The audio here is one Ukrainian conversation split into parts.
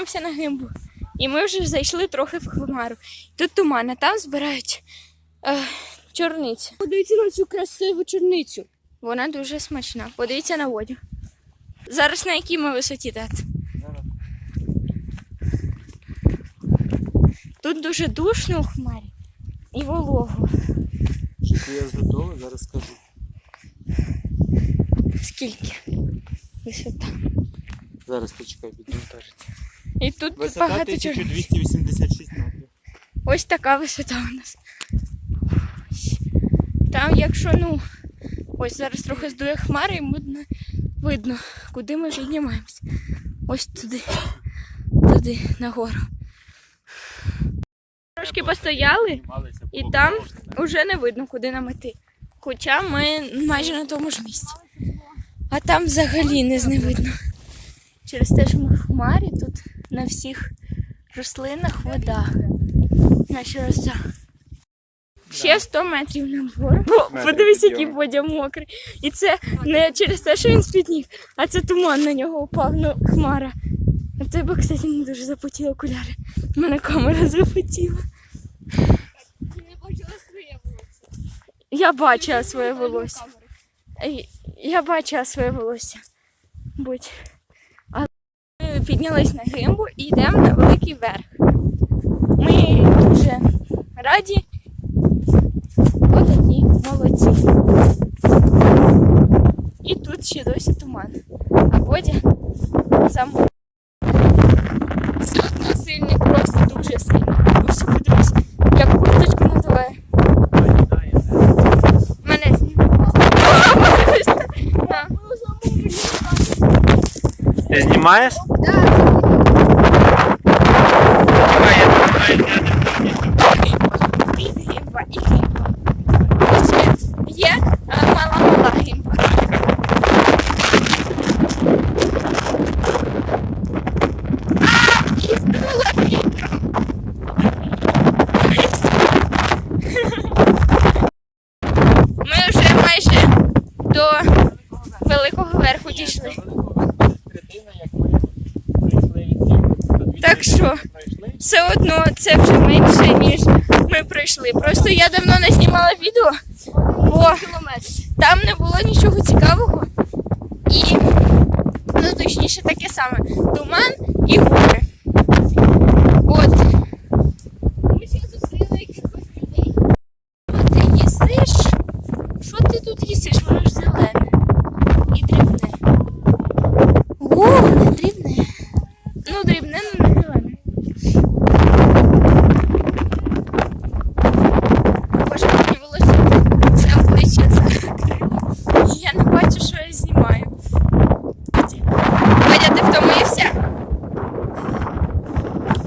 піднімаємося на гимбу. І ми вже зайшли трохи в хмару. Тут туман, а там збирають е, чорницю. Подивіться на цю красиву чорницю. Вона дуже смачна. Подивіться на воді. Зараз на якій ми висоті, тат? Тут дуже душно у хмарі і волого. Чи я готовий, зараз скажу. Скільки? Висота. Зараз почекай, відмонтажиться. І тут Висота багато чорниць. 1286 метрів. Ось така висота у нас. Там, якщо ну, ось зараз трохи здує хмари, і видно, видно, куди ми піднімаємося. Ось туди, туди, нагору. Трошки постояли, і там вже не видно, куди нам іти. Хоча ми майже на тому ж місці. А там взагалі не, не видно. Через те, що ми в хмарі, тут на всіх рослинах вода. Наша роса. Ще 100 метрів нагору. О, подивись, який. Бодя мокрий. І це не через те, що він спітнів, а це туман на нього упав, ну, хмара. А тебе, кстати, не дуже запотіли окуляри. У мене камера запотіла. Ти не бачила своє волосся. Я бачила своє волосся. Я бачила своє волосся. Будь. Піднялись на гимбу і йдемо на великий верх. Ми дуже раді. Отакі молодці. І тут ще досі туман. А потім сам Сильно сильний, просто дуже сильний. Ось подивись, як курточку надуває. Мене знімає. На. Ти знімаєш? Є а, мала-мала гімба. А, і здула гімба. Ми вже майже до великого верху дійшли. Третина, як ми прийшли від цих. Так що? все одно це вже менше, ніж ми пройшли. Просто я давно не знімала відео, бо там не було нічого цікавого. І, ну точніше, таке саме: туман і гори. От. Ми ще зустріли якихось людей. Що ти їсиш? Що ти тут їсиш? Воно ж зелене. І дрібне. О, не дрібне. Ну, дрібне, ну не зелене. Боже, мені волосся це обличчя закрило. І Я не бачу, що я знімаю. Вадя, ти втомився?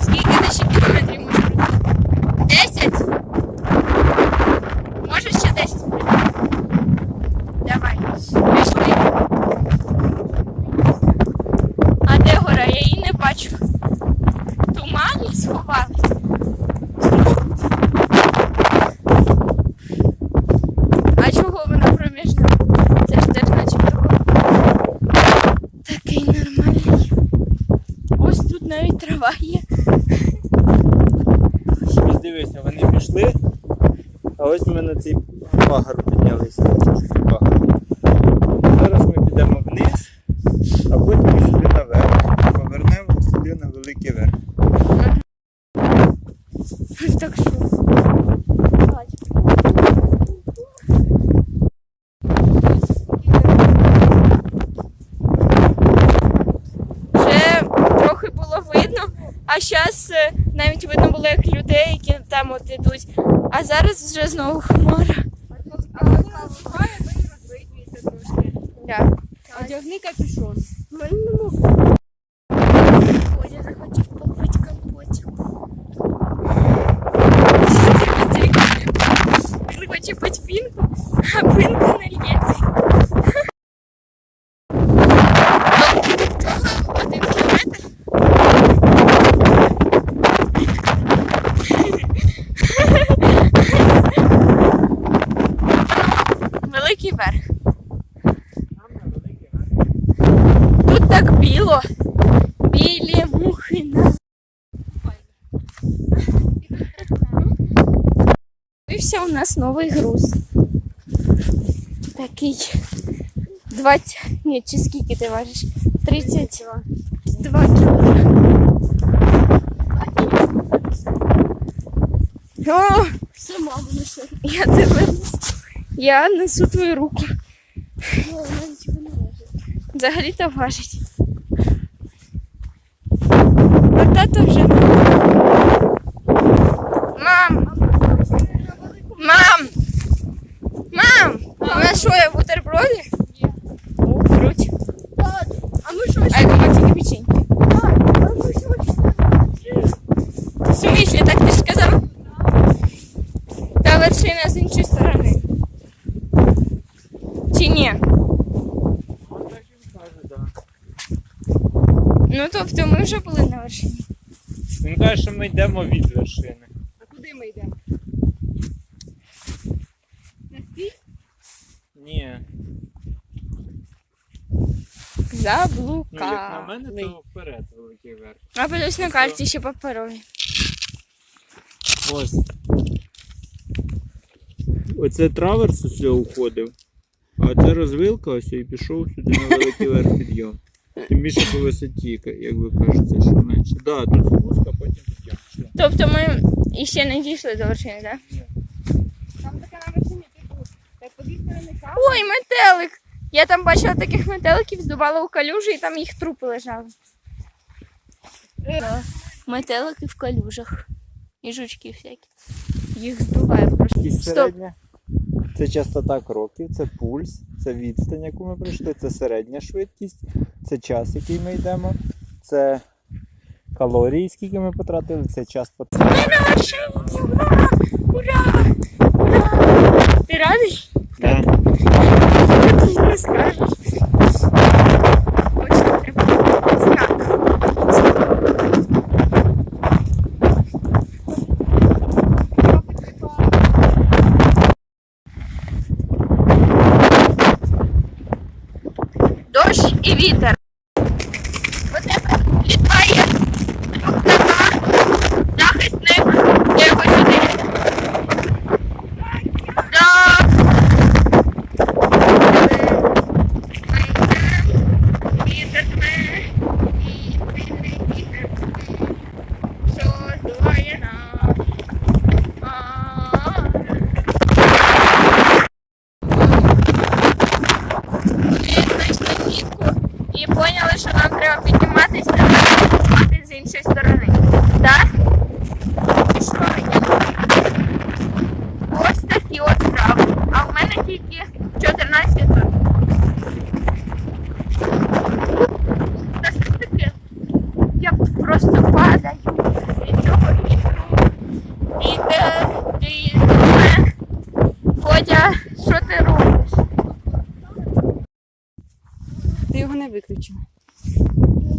Скільки ти ще кілометрів можеш пройти? Десять? Може ще десять? Давай. Пішли. А де гора? Я її не бачу. Туман сховались. А чого вона проміжна? Це ж теж начебто гора. Такий нормальний. Ось тут трава. Ось дивися, вони пішли, а ось ми на цей пагор піднялися. Зараз ми підемо вниз, а потім сюди наверх. Повернемо сюди на великий верх. Так що. Вже трохи було видно, а зараз навіть видно було, як людей, які там от ідуть. А зараз вже знову хмара. Одягни вона сухає, не її І все, у нас новий груз. Такий 20. Ні, чи скільки ти важиш? 32 кіло. О! Сама вношу. Я тебе. Я несу твою руку. Взагалі-то важить. А тато вже. Вершина з іншої сторони. Чи ні? Ну, тобто ми вже були на вершині. Він каже, що ми йдемо від вершини. А куди ми йдемо? На стій? Ні. Заблукали. Ну, як на мене, то вперед великий верх. А плюс на карті ще паперові. Ось. Оце траверс ось уходив, а це розвилка ось і пішов сюди на великий верх підйом. Тим більше по висоті, як ви кажете, що менше. Так, да, тут спуск, а потім підйом. Тобто ми іще не дійшли до вершини, так? Там таке на вершині, типу, як. Ой, метелик! Я там бачила таких метеликів, здувала у калюжі і там їх трупи лежали. Метелики в калюжах. І жучки всякі. Їх здуває просто. Середня. Це частота кроків, це пульс, це відстань, яку ми пройшли, це середня швидкість, це час, який ми йдемо, це калорії, скільки ми потратили, це час потратили. Ура! Ура! Ура! Ти радий? Ти не скажеш. Ось що треба знак. Дощ і вітер. У тебе літає рука захисник. Я його сюди. Так. Вітер дме, і сильний вітер дме, що здуває нас. А. Ми знайшли нітку і поняли, що нам треба підніматися та з іншої сторони.